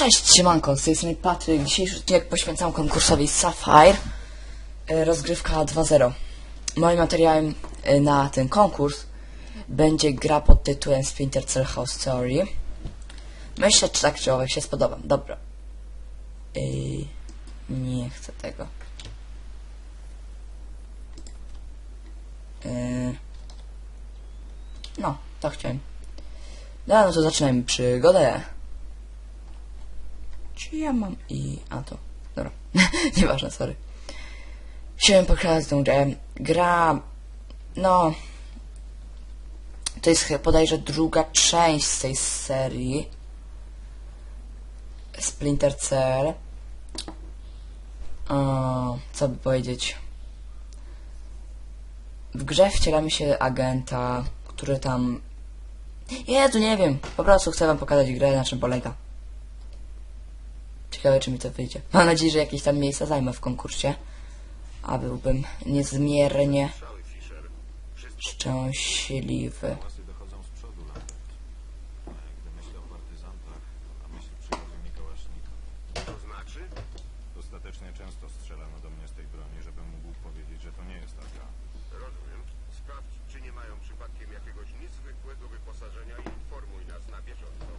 Cześć, siemanko, z tej strony Patryk. Dzisiejszy odcinek poświęcam konkursowi Sapphire. e, Rozgrywka 2.0. Moim materiałem e, na ten konkurs będzie gra pod tytułem Splinter Cell House Story. Myślę, czy tak czy owak się spodoba. Dobra. Ej, nie chcę tego. E, no, to chciałem. No, no to zaczynajmy przygodę. Czy ja mam i... A to... Dobra. Nieważne, sorry. Chciałem pokazać tą grę. Gra... No... To jest chyba bodajże druga część z tej serii. Splinter Cell. O, co by powiedzieć? W grze wcielamy się agenta, który tam... Jezu, nie wiem. Po prostu chcę wam pokazać grę, na czym polega. Ciekawe, czy mi to wyjdzie. Mam nadzieję, że jakieś tam miejsca zajmę w konkursie. A byłbym niezmiernie szczęśliwy. Głosy dochodzą z przodu nawet. E, Gdy myślę o partyzantach, a myśl przychodzi mi kałasznika. To znaczy? Dostatecznie często strzelano do mnie z tej broni, żebym mógł powiedzieć, że to nie jest taka. Rozumiem. Sprawdź, czy nie mają przypadkiem jakiegoś niezwykłego wyposażenia i informuj nas na bieżąco.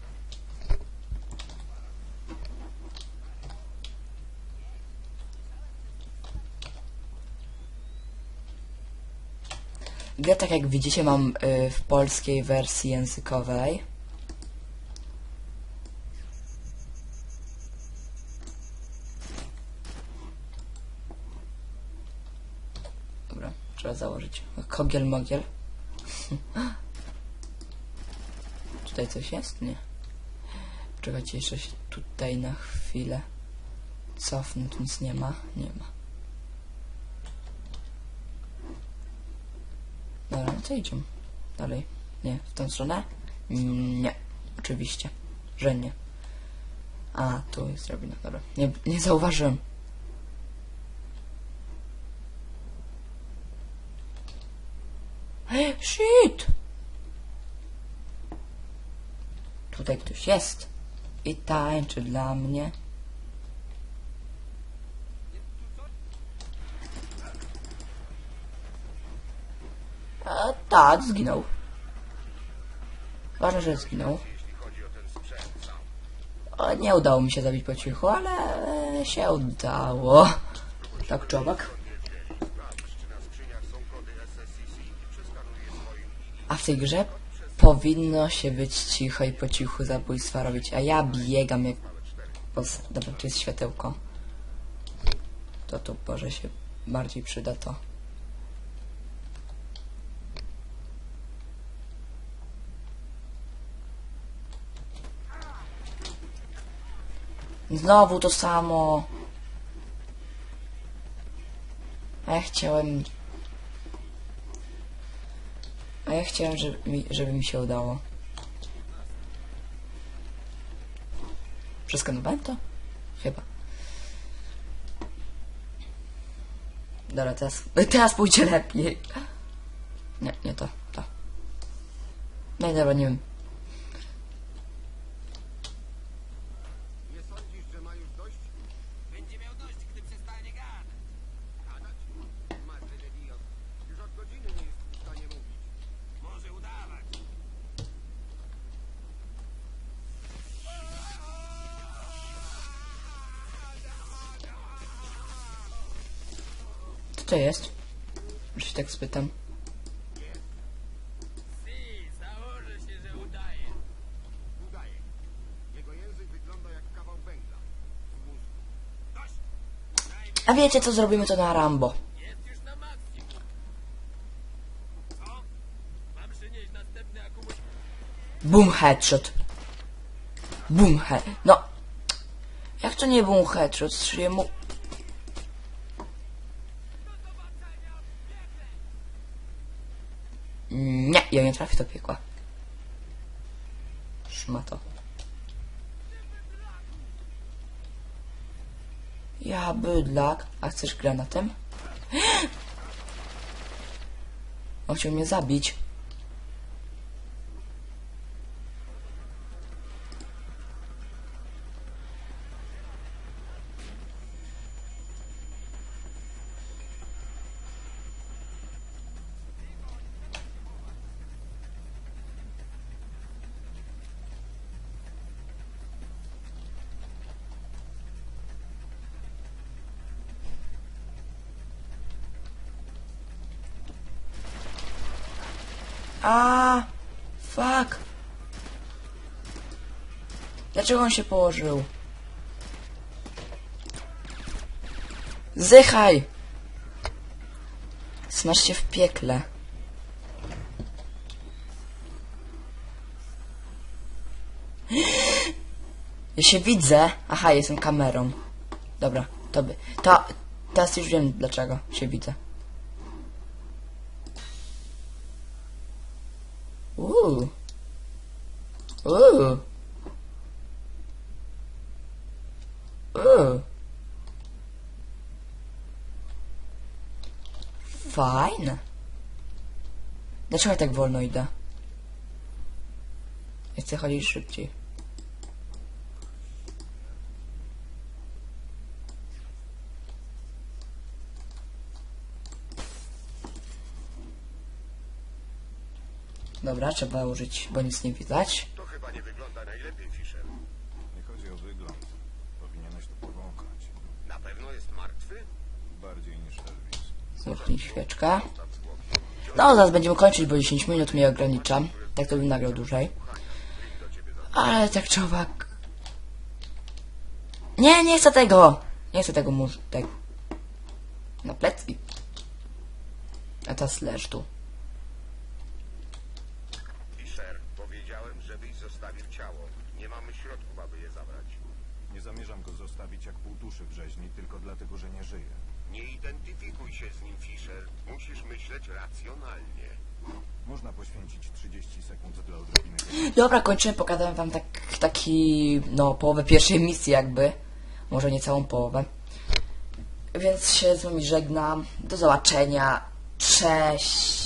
Grę, tak jak widzicie, mam y, w polskiej wersji językowej. Dobra, trzeba założyć. Kogiel mogiel. Tutaj coś jest? Nie. Czekajcie jeszcze się tutaj na chwilę. Cofnę, tu nic nie ma. Nie ma. To idziemy. Dalej. Nie, w tą stronę? Mm, Nie, oczywiście, że nie. A, tu jest drabina, dobra. Nie, nie zauważyłem. Hey, shit! Tutaj ktoś jest. I tańczy dla mnie. A, tak, zginął. Ważne, że zginął. O nie udało mi się zabić po cichu, ale e, się udało. Tak, czy A w tej grze powinno się być cicho i po cichu zabójstwa robić, a ja biegam jak... Dobra, tu jest światełko. To tu może się bardziej przyda to. Znowu to samo. A ja chciałem a ja chciałem, żeby mi, żeby mi się udało. Przeskanowałem to? Chyba. Dobra, teraz, teraz pójdzie lepiej. Nie, nie to, to. No i dobra, nie wiem. Co jest? Że się tak spytam. A wiecie co, zrobimy to na Rambo. Już. Boom headshot. Boom head. No. Jak to nie boom headshot? Strzelię mu... Nie, ja nie trafię do piekła. Szmato. Ja bydlak. A chcesz granatem? On chciał mnie zabić. A, fuck. Dlaczego on się położył? Zychaj! Smaż się w piekle. Ja się widzę. Aha, jestem kamerą. Dobra, to by. To. Teraz już wiem dlaczego się widzę. Uuu. Uuu. Uuu. Fajne. Dlaczego ja tak wolno idę? Ja chcę chodzić szybciej. Dobra, trzeba użyć, bo nic nie widać. To chyba nie wygląda najlepiej, Fisher. Nie chodzi o wygląd. Powinieneś to powąchać. Na pewno jest martwy? Bardziej niż Elvis. Zniknij świeczka. No, zaraz będziemy kończyć, bo 10 minut mnie ogranicza. Tak to bym nagrał dłużej. Ale tak człowiek... Nie, nie chcę tego! Nie chcę tego mus... Tak... Na plecy. A teraz leż tu. Zostawił ciało. Nie mamy środków, aby je zabrać. Nie zamierzam go zostawić jak półtuszy w rzeźni, tylko dlatego, że nie żyje. Nie identyfikuj się z nim, Fisher. Musisz myśleć racjonalnie. Można poświęcić 30 sekund dla odrobiny. Dobra, kończymy. Pokazałem wam tak, taki... No, połowę pierwszej misji jakby. Może nie całą połowę. Więc się z wami żegnam. Do zobaczenia. Cześć.